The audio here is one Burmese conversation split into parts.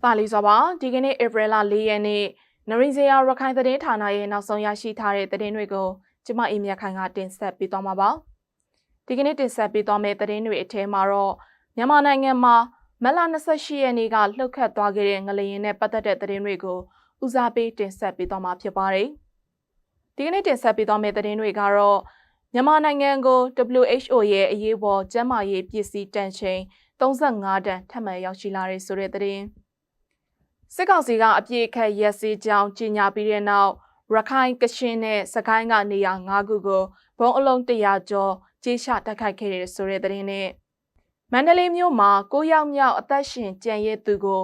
။ပါလီစွာပါဒီကနေ့ဧပြီလ၄ရက်နေ့နရင်းစရာရခိုင်သတင်းဌာနရဲ့နောက်ဆုံးရရှိထားတဲ့သတင်းတွေကိုကျမအေးမြတ်ခိုင်ကတင်ဆက်ပေးသွားမှာပါ။ဒီကနေ့တင်ဆက်ပေးသွားမယ့်သတင်းတွေအထဲမှာတော့မြန်မာနိုင်ငံမှာမလ28ရက်နေ့ကလှုပ်ခတ်သွားခဲ့တဲ့ငလျင်နဲ့ပတ်သက်တဲ့သတင်းတွေကိုဦးစားပေးတင်ဆက်ပေးသွားမှာဖြစ်ပါတယ်။ဒီကနေ့တင်ဆက်ပေးသွားမယ့်သတင်းတွေကတော့မြန်မာနိုင်ငံကို WHO ရဲ့အရေးပေါ်ကျန်းမာရေးပစ္စည်းတန်ချိန်35တန်ထပ်မံရောက်ရှိလာတဲ့ဆိုတဲ့သတင်း စစ်ကောင်စီကအပြည့်အခက်ရက်စီကြောင်းကြီးညာပြီးတဲ့နောက်ရခိုင်ကရှင်းနဲ့စကိုင်းကနေရာ၅ခုကိုဘုံအလုံး100ကျော်ကြေးချတိုက်ခိုက်ခဲ့တဲ့ဆိုတဲ့သတင်းနဲ့မန္တလေးမြို့မှာကိုရောက်မြောက်အသက်ရှင်ကြံရဲသူကို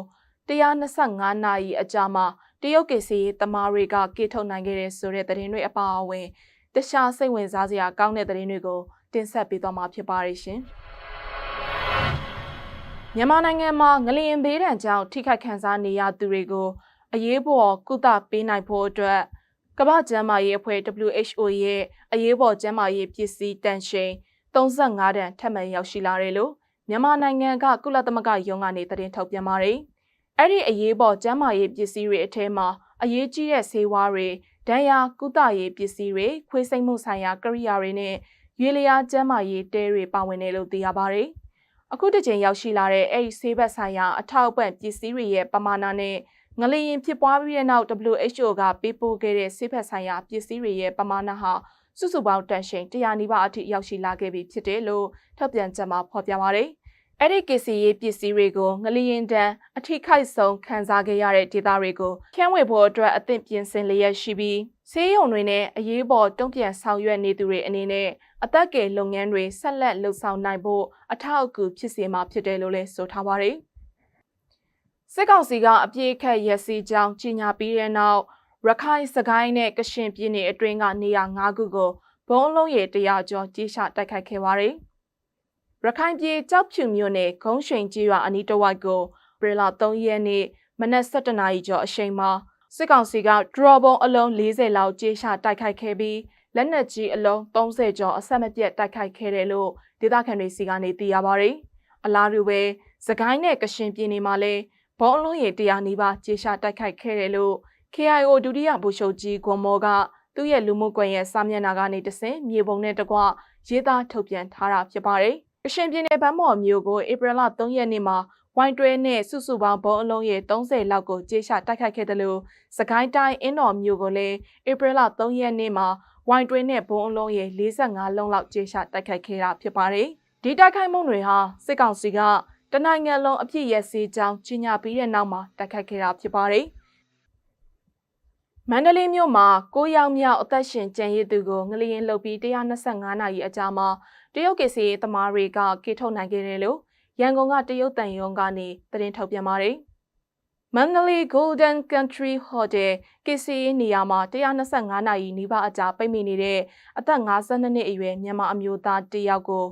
125နာရီအကြာမှာတရုတ်ကစီတမားတွေကကေထုတ်နိုင်ခဲ့တဲ့ဆိုတဲ့သတင်းတွေအပါအဝင်တခြားစိတ်ဝင်စားစရာကောင်းတဲ့သတင်းတွေကိုတင်ဆက်ပေးသွားမှာဖြစ်ပါရဲ့ရှင်။ မြန်မာနိုင်ငံမှာငလျင်ဘေးဒဏ်ကြောင့်ထိခိုက်ခံစားနေရသူတွေကိုအရေးပေါ်ကုသပေးနိုင်ဖို့အတွက်ကမ္ဘာ့ကျန်းမာရေးအဖွဲ့ WHO ရဲ့အရေးပေါ်ကျန်းမာရေးပစ္စည်းတန်ချိန်35တန်ထပ်မံရောက်ရှိလာတယ်လို့မြန်မာနိုင်ငံကကုလသမဂ္ဂယုံကနေသတင်းထုတ်ပြန်ပါတယ်။အဲ့ဒီအရေးပေါ်ကျန်းမာရေးပစ္စည်းတွေအထက်မှာအရေးကြီးတဲ့ဆေးဝါးတွေဒဏ်ရာကုသရေးပစ္စည်းတွေခွေးစိတ်မှုဆိုင်ရာကိရိယာတွေနဲ့ရွေလျားကျန်းမာရေးတဲတွေပါဝင်တယ်လို့သိရပါတယ်။ အခုတစ်ချိန်ရောက်ရှိလာတဲ့အဲ့ဒီဆေးဘက်ဆိုင်ရာအထောက်အပံ့ပစ္စည်းတွေရဲ့ပမာဏနဲ့ငလျင်ဖြစ်ပွားပြီးတဲ့နောက် WHO ကပေးပို့ခဲ့တဲ့ဆေးဘက်ဆိုင်ရာပစ္စည်းတွေရဲ့ပမာဏဟာစုစုပေါင်းတန်ချိန်100နီးပါးအထိရောက်ရှိလာခဲ့ပြီဖြစ်တယ်လို့ထုတ်ပြန်ချက်မှာဖော်ပြပါတယ်။အဲ့ဒီကစ္စည်းရေးပစ္စည်းတွေကိုငလျင်တန်းအထိခိုက်ဆုံးခံစားခဲ့ရတဲ့ဒေသတွေကိုခန်းဝေဖို့အတွက်အသင့်ပြင်ဆင်လျက်ရှိပြီး ဆေးရုံတွေနဲ့အရေးပေါ်တုံ့ပြန်ဆောင်ရွက်နေသူတွေအနေနဲ့အသက်ကယ်လုပ်ငန်းတွေဆက်လက်လှုပ်ဆောင်နိုင်ဖို့အထောက်အကူဖြစ်စေမှာဖြစ်တယ်လို့လည်းဆိုထားပါတယ်။စစ်ကောင်စီကအပြေးခတ်ရက်စီကြောင်းကြီးညာပြီးတဲ့နောက်ရခိုင်စကိုင်းနဲ့ကရှင်ပြည်နယ်အတွင်းကနေရာ၅ခုကိုဘုံလုံးရည်တရာကျော်ကြီးရှာတိုက်ခိုက်ခဲ့ပါတယ်။ရခိုင်ပြည်ကြောက်ဖြူမြို့နယ်ဂုံးရွှင်ကြီးရွာအနီးတစ်ဝိုက်ကိုပြည်လာ3ရက်နေ့မနက်7:00နာရီကျော်အချိန်မှာ စစ်ကောင်စီကဒရော်ဘုံအလုံး40လောက်ကြေးချတိုက်ခိုက်ခဲ့ပြီးလက်နက်ကြီးအလုံး30ကျော်အဆက်မပြတ်တိုက်ခိုက်ခဲ့တယ်လို့ဒေသခံတွေစီကနေသိရပါဗျ။အလားတူပဲစကိုင်းနဲ့ကရှင်ပြည်နယ်မှာလည်းဘုံအလုံးရေ100နီးပါးကြေးချတိုက်ခိုက်ခဲ့တယ်လို့ KIO ဒုတိယဗိုလ်ချုပ်ကြီးဂွန်မောကသူ့ရဲ့လူမှုကွန်ရက်စာမျက်နှာကနေတဆင့်မြေပုံနဲ့တကွရေးသားထုတ်ပြန်ထားတာဖြစ်ပါတယ်။ကရှင်ပြည်နယ်ဗန်းမော်မြို့ကိုဧပြီလ3ရက်နေ့မှာ ဝိုင်းတွဲနဲ့စုစုပေါင်းဘုံအလုံးရေ30လောက်ကိုကြေးချတိုက်ခိုက်ခဲ့တယ်လို့စကိုင်းတိုင်းအင်းတော်မြို့ကိုလည်းဧပြီလ3ရက်နေ့မှာဝိုင်းတွဲနဲ့ဘုံအလုံးရေ45လုံးလောက်ကြေးချတိုက်ခိုက်ခဲ့တာဖြစ်ပါတယ်။ဒီတိုက်ခိုက်မှုတွေဟာစစ်ကောင်စီကတနိုင်ငံလုံးအပြည့်ရစေကြောင်းကြီးညာပြီးတဲ့နောက်မှာတိုက်ခိုက်ခဲ့တာဖြစ်ပါတယ်။မန္တလေးမြို့မှာကိုရောက်မြောက်အသက်ရှင်ကျန်ရည်သူကိုငလျင်လှုပ်ပြီး125နာရီအကြာမှာတရုတ်ကစီရေးသမားတွေကကေထုတ်နိုင်ခဲ့တယ်လို့ ရန်ကုန်ကတရုတ်တန်ယုံကနေသတင်းထုတ်ပြန်ပါတယ်။ Mandalay Golden Country Hotel ကစီရေးနေရာမှာ125နာရီနီးပါးအကြာပိတ်မိနေတဲ့အသက်52နှစ်အရွယ်မြန်မာအမျိုးသားတယောက်ကို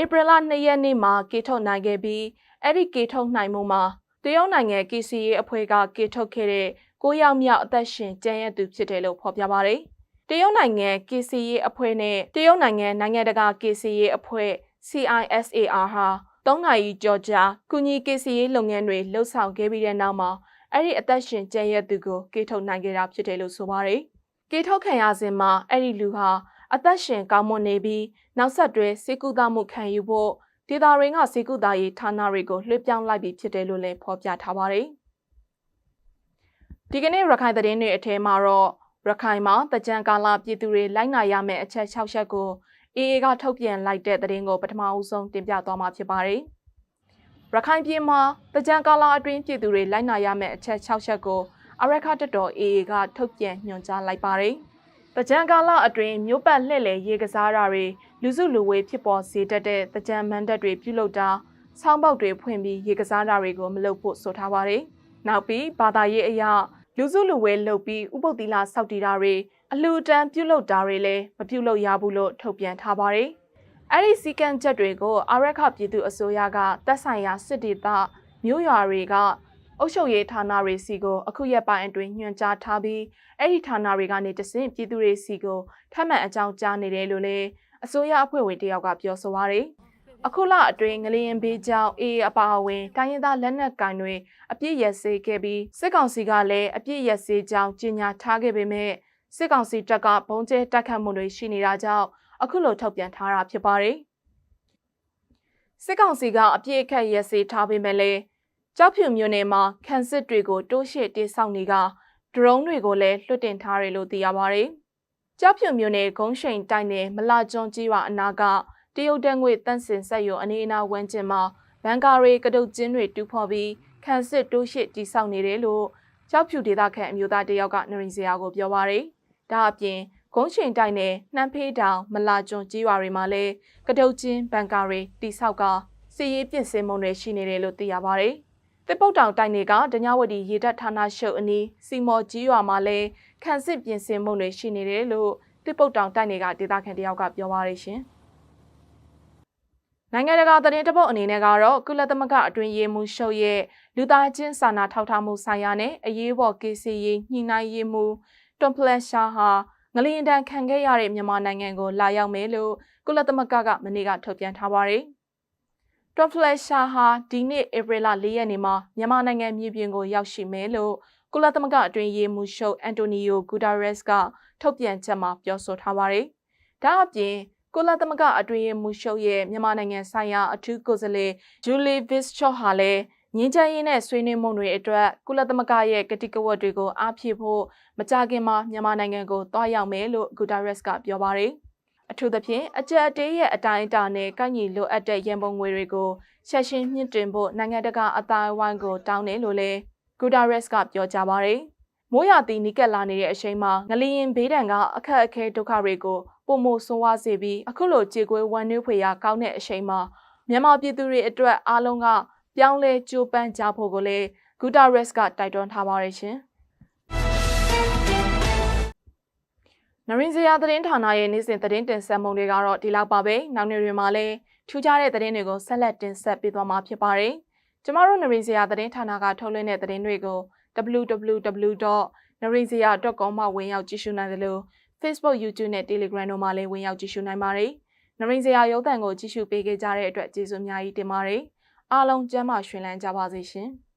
ဧပြီလ2ရက်နေ့မှာကေထုတ်နိုင်ခဲ့ပြီးအဲ့ဒီကေထုတ်နိုင်မှုမှာတရုတ်နိုင်ငံ KCA အဖွဲ့ကကေထုတ်ခဲ့တဲ့ကိုရောက်မြောက်အသက်ရှင်ကျန်းရသူဖြစ်တယ်လို့ဖော်ပြပါတယ်။တရုတ်နိုင်ငံ KCA အဖွဲ့နဲ့တရုတ်နိုင်ငံနိုင်ငံတကာ KCA အဖွဲ့ CISAR ဟာ၃နိုင်ကြော်ကြာကုညီ KCA လုပ်ငန်းတွေလှုပ်ဆောင်ခဲ့ပြီးတဲ့နောက်မှာအဲ့ဒီအသက်ရှင်ကျန်ရသူကိုကေထုတ်နိုင်ခဲ့တာဖြစ်တယ်လို့ဆိုပါတယ်။ကေထုတ်ခံရစဉ်မှာအဲ့ဒီလူဟာအသက်ရှင်ကောင်းမွန်နေပြီးနောက်ဆက်တွဲစေကူတာမှုခံယူဖို့ဒေတာရင်းကစေကူတာရေးဌာနတွေကိုလွှဲပြောင်းလိုက်ပြီးဖြစ်တယ်လို့လည်းဖော်ပြထားပါတယ်။ဒီကနေ့ရခိုင်သတင်းတွေအထဲမှာတော့ရခိုင်မှာတကြံကာလပြည်သူတွေလိုက်နာရမယ့်အချက်၆ချက်ကို အေအေကထုတ်ပြန်လိုက်တဲ့သတင်းကိုပထမအဦးဆုံးတင်ပြသွားမှာဖြစ်ပါတယ်။ရခိုင်ပြည်မှာတကြံကာလအတွင်းပြည်သူတွေလိုက်နာရမယ့်အချက်၆ချက်ကိုအရက်ခတက်တော်အေအေကထုတ်ပြန်ညွှန်ကြားလိုက်ပါတယ်။တကြံကာလအတွင်းမြို့ပတ်လှည့်လည်ရေကစားတာတွေလူစုလူဝေးဖြစ်ပေါ်စေတတ်တဲ့တကြံမန်တပ်တွေပြုလုပ်တာဆောင်းပေါက်တွေဖွင့်ပြီးရေကစားတာတွေကိုမလုပ်ဖို့ဆိုထားပါတယ်။နောက်ပြီးဘာသာရေးအရာ လူစုလူဝဲလုပ်ပြီးဥပုပ်သီလစောက်တည်တာတွေအလှူဒန်းပြုလုပ်တာတွေလည်းမပြုလုပ်ရဘူးလို့ထုတ်ပြန်ထားပါတယ်။အဲ့ဒီစီကံချက်တွေကိုအာရခပြည်သူအစိုးရကတက်ဆိုင်ရာစစ်ဒေသမြို့ရွာတွေကအုပ်ချုပ်ရေးဌာနတွေစီကိုအခုရက်ပိုင်းအတွင်းညွှန်ကြားထားပြီးအဲ့ဒီဌာနတွေကနေတဆင့်ပြည်သူတွေစီကိုထပ်မံအကြောင်းကြားနေတယ်လို့လည်းအစိုးရအဖွဲ့ဝင်တယောက်ကပြောဆိုပါရယ် အခုလအတွင်းငလျင်ဘေးကြောင့်အေးအပါအဝင်တိုင်းရင်းသားလက်နက်ကင်တွေအပြစ်ရစေခဲ့ပြီးစစ်ကောင်စီကလည်းအပြစ်ရစေကြောင်းကြေညာထားခဲ့ပေမဲ့စစ်ကောင်စီတပ်ကဘုံကျဲတိုက်ခတ်မှုတွေရှိနေတာကြောင့်အခုလိုထုတ်ပြန်ထားတာဖြစ်ပါတယ်။စစ်ကောင်စီကအပြစ်အခတ်ရစေထားပေမဲ့လည်းကြောက်ဖြူမြို့နယ်မှာခန်းစစ်တွေကိုတိုးရှစ်တိစောက်နေကဒရုန်းတွေကိုလည်းလွှတ်တင်ထားတယ်လို့သိရပါတယ်။ကြောက်ဖြူမြို့နယ်ဂုံးရှိန်တိုင်းနယ်မလာကျွန်းကြီးဝအနာက တရုတ်တန်းငွေတန့်စင်ဆက်ရုံအနေအနာဝန်းကျင်မှာဘန်ကာရီကတုတ်ကျင်းတွေတူဖော်ပြီးခန်းစစ်တိုးရှစ်တိစောက်နေတယ်လို့ကြောက်ဖြူဒေသခံအမျိုးသားတယောက်ကနရင်စရာကိုပြောပါရယ်။ဒါအပြင်ဂုံးချိန်တိုင်းနဲ့နှမ်းဖေးတောင်မလာကျွန်းကြီးရွာတွေမှာလည်းကတုတ်ချင်းဘန်ကာရီတိဆောက်ကစီရေးပြင်ဆင်မှုတွေရှိနေတယ်လို့သိရပါဗျ။တစ်ပုတ်တောင်တိုင်းတွေကဒညဝတီရေတပ်ဌာနရှုပ်အနီးစီမော်ကြီးရွာမှာလည်းခန့်စစ်ပြင်ဆင်မှုတွေရှိနေတယ်လို့တစ်ပုတ်တောင်တိုင်းတွေကဒေသခံတယောက်ကပြောပါရရှင်။ နိုင်ငံတကာသတင်းတပုတ်အနေနဲ့ကတော့ကုလသမဂ္ဂအတွင်းရေးမှူးရှုပ်ရဲ့လူသားချင်းစာနာထောက်ထားမှုဆိုင်ရာနဲ့အရေးပေါ်ကိစ္စရေးညှိနှိုင်းရေးမှူးတွန်ဖလက်ရှာဟာငလျင်တန်ခံခဲ့ရတဲ့မြန်မာနိုင်ငံကိုလာရောက်မယ်လို့ကုလသမဂ္ဂကမနေ့ကထုတ်ပြန်ထားပါတယ်။တွန်ဖလက်ရှာဟာဒီနေ့ဧပြီလ၄ရက်နေ့မှာမြန်မာနိုင်ငံမြေပြင်ကိုရောက်ရှိမယ်လို့ကုလသမဂ္ဂအတွင်းရေးမှူးချုပ်အန်တိုနီယိုဂူတာရက်စ်ကထုတ်ပြန်ချက်မှာပြောဆိုထားပါတယ်။ဒါအပြင် ကုလသမဂ္ဂအတွင်းရေးမှူးချုပ်ရဲ့မြန်မာနိုင်ငံဆိုင်ရာအထူးကိုယ်စားလှယ်ဂျူလီဗစ်ချော့ဟာလည်းငင်းချမ်းရေးနဲ့ဆွေးနွေးမှုတွေအတွက်ကုလသမဂ္ဂရဲ့ကတိကဝတ်တွေကိုအားဖြည့်ဖို့မကြခင်မှာမြန်မာနိုင်ငံကိုတွားရောက်မယ်လို့ဂူတာရက်စ်ကပြောပါတယ်။အထူးသဖြင့်အကြက်အတေးရဲ့အတိုင်းအတာနဲ့ကိုက်ညီလိုအပ်တဲ့ရန်ပုံငွေတွေကိုဆက်ရှင်မြင့်တင်ဖို့နိုင်ငံတကာအတိုင်းအဝိုင်းကိုတောင်းတယ်လို့လည်းဂူတာရက်စ်ကပြောကြားပါတယ်။မိုးရာသီနီးကပ်လာနေတဲ့အချိန်မှာငလျင်ဘေးဒဏ်ကအခက်အခဲဒုက္ခတွေကို ပုံမိုဆိုးဝါးစေပြီးအခုလိုကြေကွေးဝမ်းနည်းဖွေရာကောင်းတဲ့အချိန်မှာမြန်မာပြည်သူတွေအတွက်အားလုံးကပြောင်းလဲကြိုးပမ်းကြဖို့ကိုလည်းဂူတာရက်စ်ကတိုက်တွန်းထားပါတယ်ရှင်။နရင်းစရာသတင်းဌာနရဲ့နေ့စဉ်သတင်းတင်ဆက်မှုတွေကတော့ဒီလောက်ပါပဲ။နောက်နေ့တွေမှာလည်းထူးခြားတဲ့သတင်းတွေကိုဆက်လက်တင်ဆက်ပေးသွားမှာဖြစ်ပါတယ်။ကျမတို့နရင်းစရာသတင်းဌာနကထုတ်လွှင့်တဲ့သတင်းတွေကို www.narinzia.com မှာဝင်ရောက်ကြည့်ရှုနိုင်တယ်လို့ Facebook, YouTube နဲ့ Telegram တို့မှာလည်းဝင်ရောက်ကြည့်ရှုနိုင်ပါတယ်။နရင်းစရာရုပ်သံကိုကြည့်ရှုပေးခဲ့ကြတဲ့အတွက်ကျေးဇူးအများကြီးတင်ပါတယ်။အားလုံးကျမ်းမာရှင်လန်းကြပါစေရှင်။